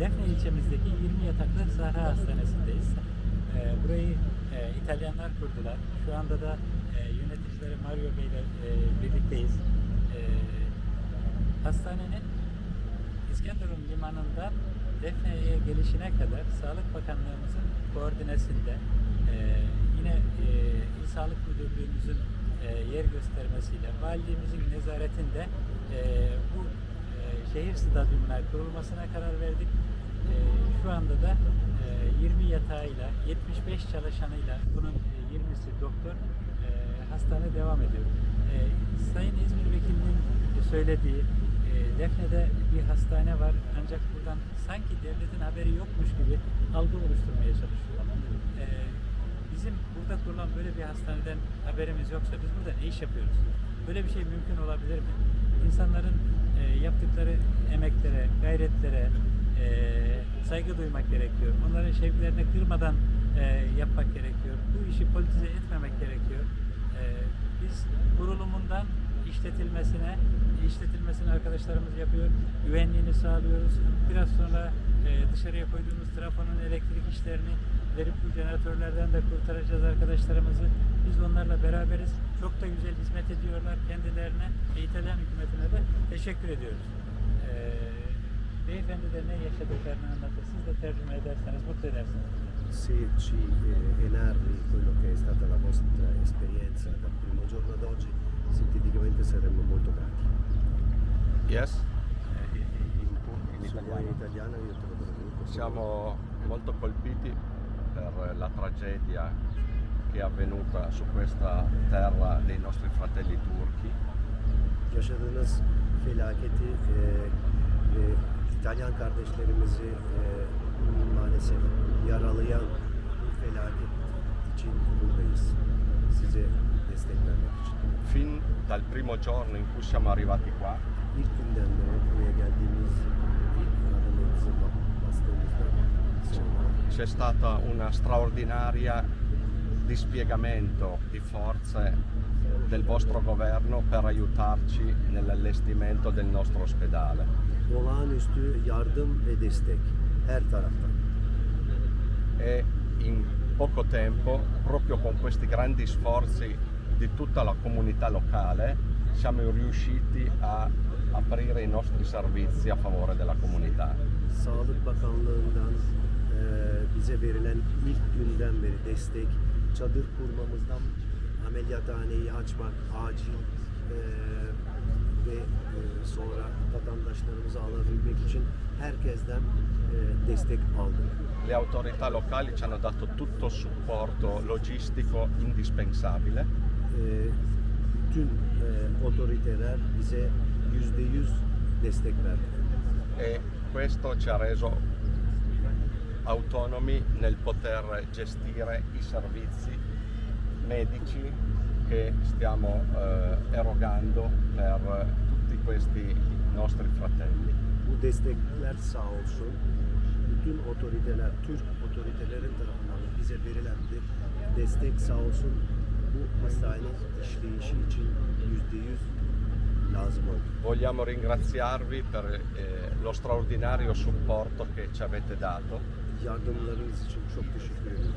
Defne ilçemizdeki 20 yataklı Sahra Hastanesi'ndeyiz. Ee, burayı e, İtalyanlar kurdular. Şu anda da e, yöneticileri Mario Bey ile e, birlikteyiz. Hastanenin İskenderun limanından Defne'ye gelişine kadar Sağlık Bakanlığımızın koordinesinde yine e, İl Sağlık Müdürlüğümüzün yer göstermesiyle valiliğimizin nezaretinde bu şehir stadyumuna kurulmasına karar verdik. E, şu anda da e, 20 yatağıyla 75 çalışanıyla bunun e, 20'si doktor e, hastane devam ediyor. E, Sayın İzmir Vekilinin söylediği e, Defne'de bir hastane var ancak buradan sanki devletin haberi yokmuş gibi algı oluşturmaya çalışıyor. E, bizim burada kurulan böyle bir hastaneden haberimiz yoksa biz burada ne iş yapıyoruz? Böyle bir şey mümkün olabilir mi? İnsanların e, yaptıkları emeklere, gayretlere e, saygı duymak gerekiyor. Onların şevklerini kırmadan e, yapmak gerekiyor. Bu işi politize etmemek gerekiyor. E, biz kurulumundan işletilmesine, işletilmesini arkadaşlarımız yapıyor. Güvenliğini sağlıyoruz. Biraz sonra e, dışarıya koyduğumuz trafonun elektrik işlerini verip bu jeneratörlerden de kurtaracağız arkadaşlarımızı. Biz onlarla beraberiz. Çok da güzel hizmet ediyorlar kendilerine İtalyan hükümetine de teşekkür ediyoruz. E, beyefendi de ne yaşadıklarını anlatır. Siz de tercüme ederseniz mutlu edersiniz. Se ci eh, enarri quello che è stata la vostra esperienza dal primo giorno ad oggi, sinteticamente saremmo molto grati. Yes, E, in, vuoi in italiano. italiano io te lo traduco. Siamo molto colpiti per la tragedia che è avvenuta su questa terra dei nostri fratelli turchi. Yaşadığınız felaketi e, ve İtalyan kardeşlerimizi e, maalesef yaralayan bu felaket için buradayız. Size destek vermek için. Fin dal primo giorno in cui siamo arrivati qua, İlk günden beri buraya geldiğimiz ilk adımımızı ba- bastığımızdan sonra c'è stata una straordinaria dispiegamento di forze del vostro governo per aiutarci nell'allestimento del nostro ospedale. olağanüstü yardım ve destek her taraftan. e in poco tempo, proprio con questi grandi sforzi di tutta la comunità locale, siamo riusciti a aprire i nostri servizi a favore della comunità. Sağlık Bakanlığı'ndan bize verilen ilk günden beri destek, çadır kurmamızdan ameliyathaneyi açmak, acil e, ve e, sonra vatandaşlarımızı alabilmek için herkesten e, destek aldık. Le autorità locali ci hanno dato tutto il supporto logistico indispensabile E, bütün e, otoriteler bize yüzde yüz destek verdi. e questo ci ha reso autonomi nel poter gestire i servizi medici che stiamo eh, erogando per tutti questi nostri fratelli. Bu destekler sağ olsun bütün otoriteler, Türk otoritelerin tarafından bize verilen de destek sağ olsun bu hastanenin işleyişi için yüzde yüz. Vogliamo ringraziarvi per eh, lo straordinario supporto che ci avete dato Yardımlarınız için çok teşekkür ederim.